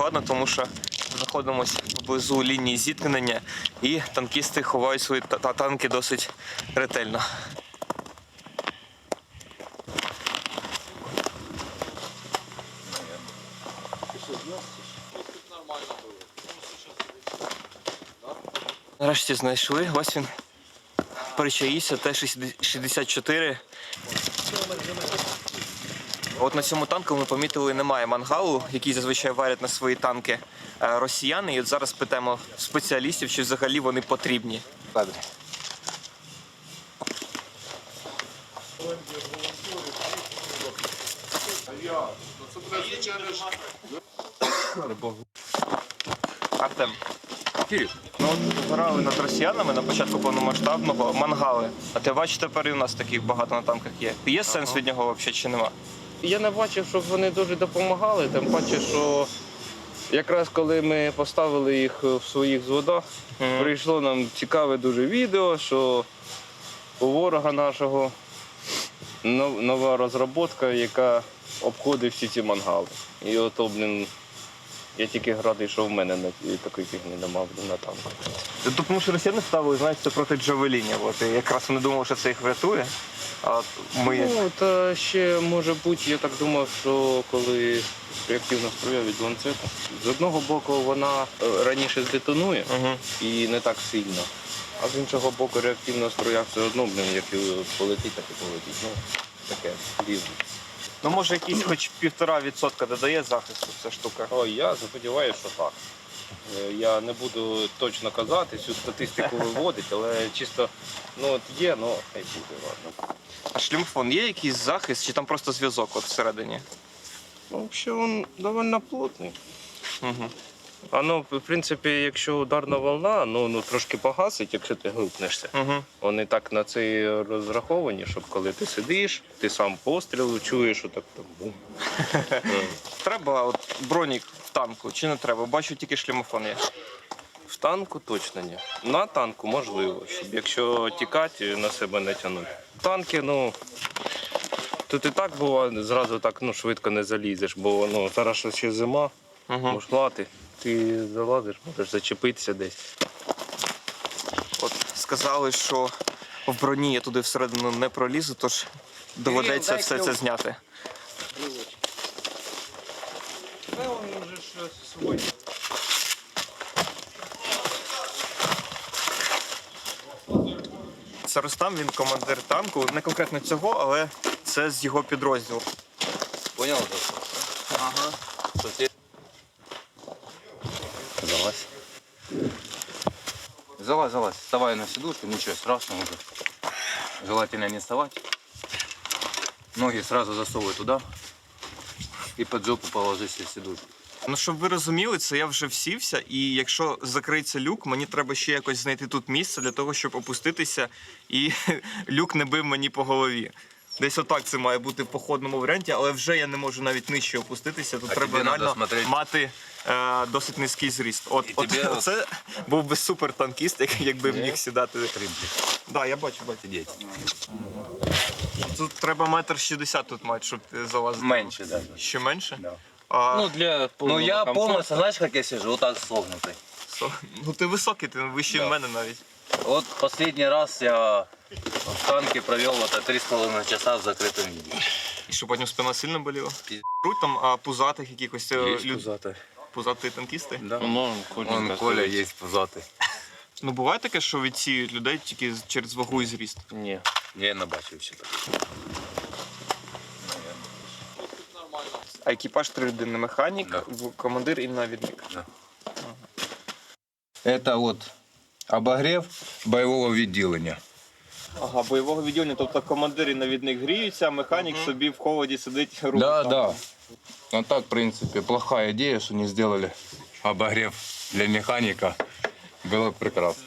Складно, тому що знаходимося поблизу лінії зіткнення, і танкісти ховають свої та- та- танки досить ретельно. Нарешті знайшли. Ось він. Причаївся Т-64. От на цьому танку ми помітили, немає мангалу, який зазвичай варять на свої танки е, росіяни. І от зараз питаємо спеціалістів, чи взагалі вони потрібні. Артем. Ну от грали над росіянами на початку повномасштабного мангали. А ти бачиш, тепер і у нас таких багато на танках є. Є сенс від нього взагалі чи нема? Я не бачив, щоб вони дуже допомагали, тим паче, що якраз коли ми поставили їх в своїх зводах, Мгм. прийшло нам цікаве дуже відео, що у ворога нашого нова розробка, яка обходить всі ці мангали. І от, блін, я тільки радий, що в мене на- такої фігні немає блін, на танку. Тобто, тому що росіяни ставили, знаєш, це проти Джавелінів. От, і якраз вони думали, що це їх врятує. А от ми. Ну, та ще може бути, я так думав, що коли реактивна зброя від ланцета, з одного боку вона е, раніше здетонує Угу. і не так сильно. А з іншого боку, реактивна зброя все одно, блін, як і полетить, так і полетить. Ну, таке різне. Ну може якийсь хоч півтора відсотка додає захисту ця штука. Ой, я сподіваюся, що так. Е, Я не буду точно казати, всю статистику виводити, але чисто ну от є, ну хай буде, ладно. А шлюмфон є якийсь захист, чи там просто зв'язок от всередині? Ну, взагалі він доволі плотний. Угу. А ну, в принципі, якщо ударна волна, ну, ну трошки погасить, якщо ти глипнешся. Угу. Вони так на це розраховані, щоб коли ти сидиш, ти сам постріл чуєш, отак там бум. Треба от бронік в танку, чи не треба? Бачу, тільки шлемофон є. В танку точно ні. На танку можливо, щоб якщо тікати, на себе не тягнути. Танки, ну. Тут і так буває, зразу так ну, швидко не залізеш, бо ну, зараз ще зима, Угу. мушлати, ти залазиш, можеш зачепитися десь. От сказали, що в броні я туди всередину не пролізу, тож доведеться все це зняти. Це Рустам, він командир танку, не конкретно цього, але це з його підрозділу. Понял? Ага. Залазь. Залазь, залазь. Вставай на сидушку, ничего страшного уже. Желательно не вставать. Ноги сразу засовывай туда. И под жопу положи себе сидушку. Ну, щоб ви розуміли, це я вже всівся, і якщо закриється люк, мені треба ще якось знайти тут місце для того, щоб опуститися, і люк не бив мені по голові. Десь отак це має бути в походному варіанті, але вже я не можу навіть нижче опуститися. Тут А треба надо реально смотреть- мати е, досить низький зріст. От, І от тобі- це був би супер танкіст, як- якби міг сідати. Так, да, я бачу, бачу. Сидеть. Тут треба метр шістдесят тут мати, щоб ти залазити. Меньше даже. Ще менше? Да. А, Ну, для Ну я комфорту. полностью, знаешь, как я сижу? Вот так согнутый. со- ну ти високий, ти вищий Да. мене навіть. Вот последний раз я в танке провел это три с половиной часа в закрытом виде. І що потім спина сильно боліла? Піз- Круть там а пузатих якихось е, Есть люд... пузатый. пузаті танкісти. Да. Ну, Вон Коля есть пузатый. Ну буває таке, що відсіють людей тільки з- через вагу і зріст. Ні. Я не бачив ще так. А екіпаж три людини механік, Да. в- командир і навідник. Это вот обогрев бойового відділення. Ага, бойового відділення, тобто командир і навідник гріються, а механік собі в холоді сидить робить. Да, там. да. Ну так, в принципе, плохая идея, что не сделали обогрев для механика. Было бы прекрасно.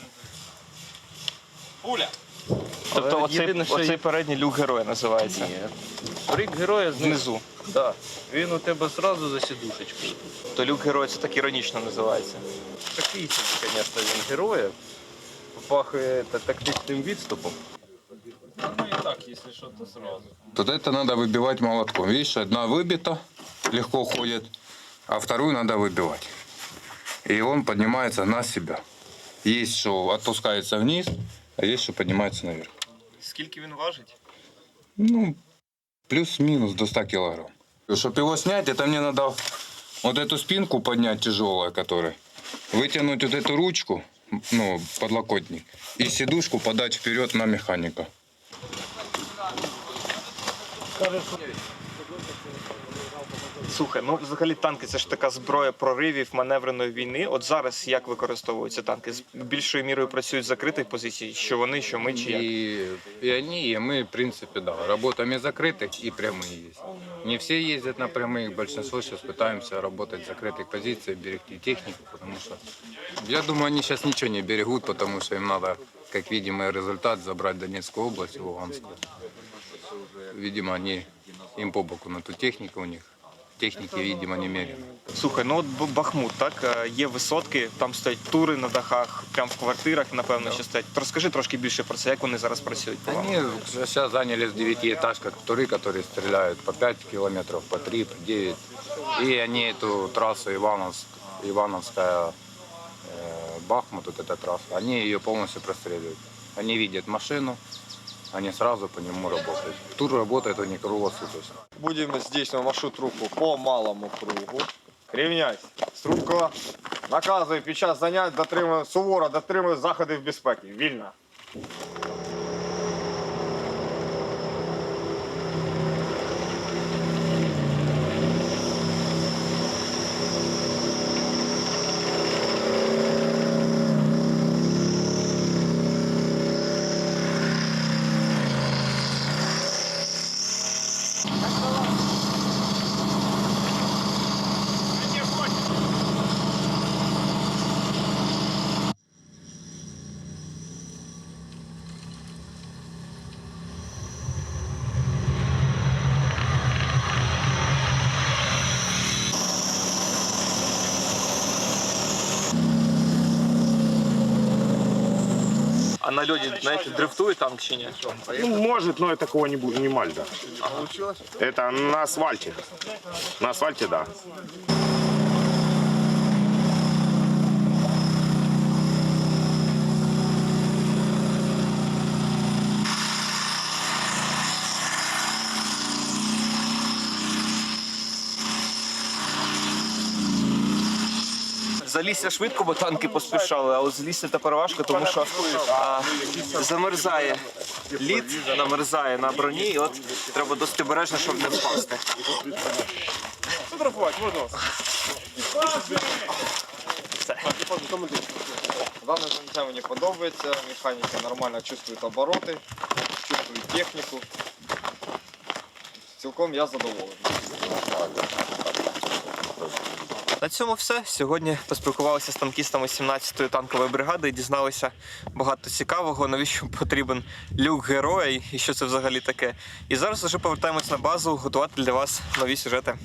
Тобто оцей, єдине, що оцей передній люк героя називається. Ні. Рік героя знизу. Знизу. Да. Він у тебе одразу за сідушечкою. То люк героя це так іронічно називається. Такий собі, звісно, він героя. Пахає та- тактичним відступом. Тут это надо выбивать молотком. Видишь, одна выбита, легко ходит. а вторую надо выбивать. И он поднимается на себя. Есть, что отпускается вниз, а есть, что поднимается наверх. Скільки він важить? Ну, плюс-минус до 100 килограмм. Чтобы его снять, это мне надо вот эту спинку поднять тяжелая, которая, вытянуть вот эту ручку, ну, подлокотник, и сидушку подать вперед на механика. Слухай, ну взагалі танки це ж така зброя проривів маневреної війни. От зараз як використовуються танки? З більшою мірою працюють з закритих позицій, що вони, що ми, чи як? И, и они, и мы, в принципе, да, работаем и закрытых, и прямые есть. Не все ездят на прямых, большинство сейчас пытаемся работать в закрытых позициях, берегти технику, потому что, я думаю, они сейчас ничего не берегут, потому что им надо, как видимый результат, забрать Донецкую область и Луганскую. Видимо, они, им по боку на ту технику у них, техники, видимо, немерено. Слухай, ну от Б- Бахмут, так е, є висотки, там стоять тури на дахах, прямо в квартирах, напевно, що стоять. Розкажи трошки більше про це, як вони зараз працюють. по вам? Они сейчас заняли в девятиэтажках туры, которые стреляют по 5 километров, по 3, по 9. И они эту трассу Ивановск, Ивановская, э, Бахмут, вот эта трасса, они ее полностью простреливают. Они видят машину, они сразу по нему работают. Тур работает у них круглосуточно. здесь на маршрут руку по малому кругу. Рівняйся. Струнко. наказує під час занять дотримує, суворо дотримую заходів безпеки. Вільно. На льоді, дрифтуют там танк чи ні? Ну, может, но такого не будет, не мальда. Это на асфальте. На асфальте, да. Залізся швидко, бо танки поспішали, а от злізти тепер важко, тому що а, замерзає лід, намерзає на броні, і от треба досить обережно, щоб не впасти. Дане заняття мені подобається. Механіки нормально чувствують обороти, чувствують техніку. Цілком я задоволений. На цьому все. Сьогодні поспілкувалися з танкістами 17-ї танкової бригади і дізналися багато цікавого, навіщо потрібен люк героя і що це взагалі таке. І зараз вже повертаємось на базу готувати для вас нові сюжети.